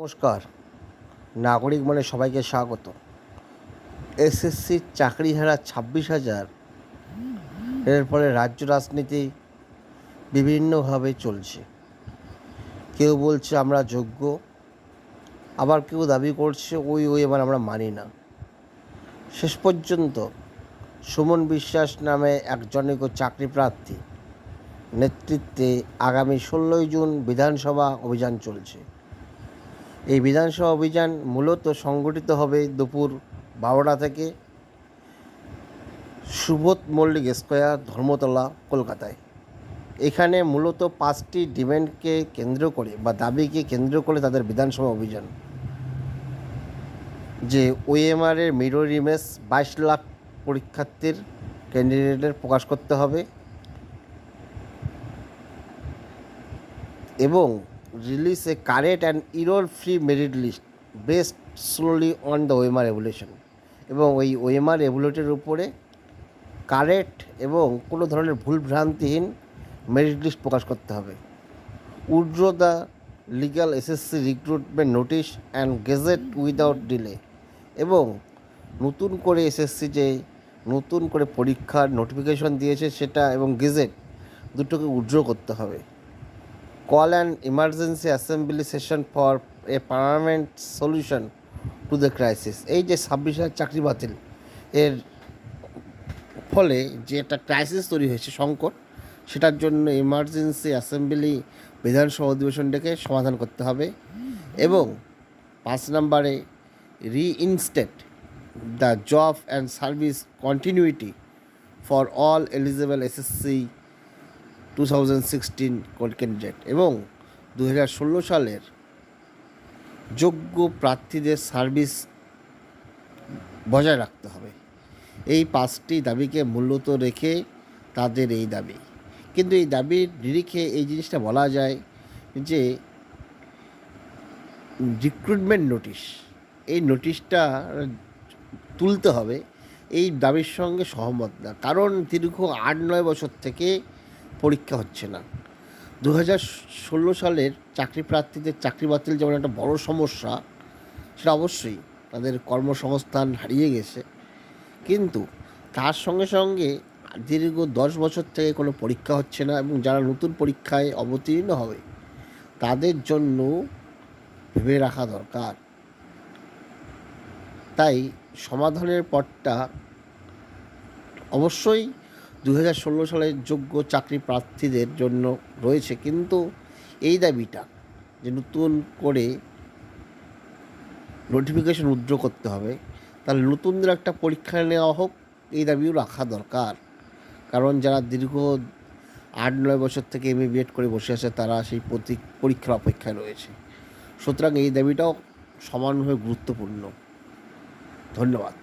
নমস্কার। নাগরিক মানে সবাইকে স্বাগত। এসএসসির চাকরি হারা ছাব্বিশ হাজার। এর ফলে রাজ্য রাজনীতি বিভিন্নভাবে চলছে। কেউ বলছে আমরা যোগ্য, আবার কেউ দাবি করছে ওই ওই এবার আমরা মানি না। শেষ পর্যন্ত সুমন বিশ্বাস নামে এক জনৈক চাকরি প্রার্থী নেতৃত্বে আগামী ষোলোই জুন বিধানসভা অভিযান চলছে। এই বিধানসভা অভিযান মূলত সংগঠিত হবে দুপুর বারোটা থেকে সুবোধ মল্লিক স্কোয়ার, ধর্মতলা, কলকাতায়। এখানে মূলত পাঁচটি ডিমান্ডকে কেন্দ্র করে বা দাবিকে কেন্দ্র করে তাদের বিধানসভা অভিযান। যে ওএমআরের মিরর ইমেজ বাইশ লাখ পরীক্ষার্থীর ক্যান্ডিডেটের প্রকাশ করতে হবে। এবং release a correct and error free merit list based solely on the OMR revaluation এবং ওই ওয়েমার রেভুলেটের উপরে কারেক্ট এবং কোনো ধরনের ভুলভ্রান্তিহীন মেরিট লিস্ট প্রকাশ করতে হবে। Withdraw the legal SSC recruitment notice and gazette without delay এবং নতুন করে এসএসসি যে নতুন করে পরীক্ষার নোটিফিকেশন দিয়েছে সেটা এবং গেজেট দুটোকে উড্র করতে হবে। Call an emergency assembly session for a permanent solution to the crisis. এই যে ছাব্বিশ হাজার চাকরি বাতিল, এর ফলে যে একটা ক্রাইসিস তৈরি হয়েছে, সংকট, সেটার জন্য ইমার্জেন্সি অ্যাসেম্বলি বিধানসভা অধিবেশন ডেকে সমাধান করতে হবে এবং পাঁচ নম্বরে reinstate the job and service continuity for all eligible SSC two thousand sixteen candidate এবং দু হাজার ষোলো সালের যোগ্য প্রার্থীদের সার্ভিস বজায় রাখতে হবে। এই পাঁচটি দাবিকে মূলত রেখে তাদের এই দাবি। কিন্তু এই দাবির নিরিখে এই জিনিসটা বলা যায় যে রিক্রুটমেন্ট নোটিশ এই নোটিশটা তুলতে হবে। এই দাবির সঙ্গে সহমত না। কারণ দীর্ঘ আট নয় বছর থেকে পরীক্ষা হচ্ছে না। দু ষোলো সালের চাকরি প্রার্থীদের চাকরি বাতিল যেমন একটা বড় সমস্যা, সেটা অবশ্যই তাদের কর্মসংস্থান হারিয়ে গেছে। কিন্তু তার সঙ্গে সঙ্গে দীর্ঘ দশ বছর থেকে কোনো পরীক্ষা হচ্ছে না এবং যারা নতুন পরীক্ষায় অবতীর্ণ হবে, তাদের জন্য ভেবে রাখা দরকার। তাই সমাধানের পথটা অবশ্যই দু সালের যোগ্য চাকরি প্রার্থীদের জন্য রয়েছে, কিন্তু এই দাবিটা যে নতুন করে নোটিফিকেশন উদ্র করতে হবে, তাহলে নতুনদের একটা পরীক্ষা নেওয়া হোক, এই দাবিও রাখা দরকার। কারণ যারা দীর্ঘ আট নয় বছর থেকে এম বিএড করে বসে আছে, তারা সেই প্রতি পরীক্ষার অপেক্ষায় রয়েছে। সুতরাং এই দাবিটাও সমানভাবে গুরুত্বপূর্ণ। ধন্যবাদ।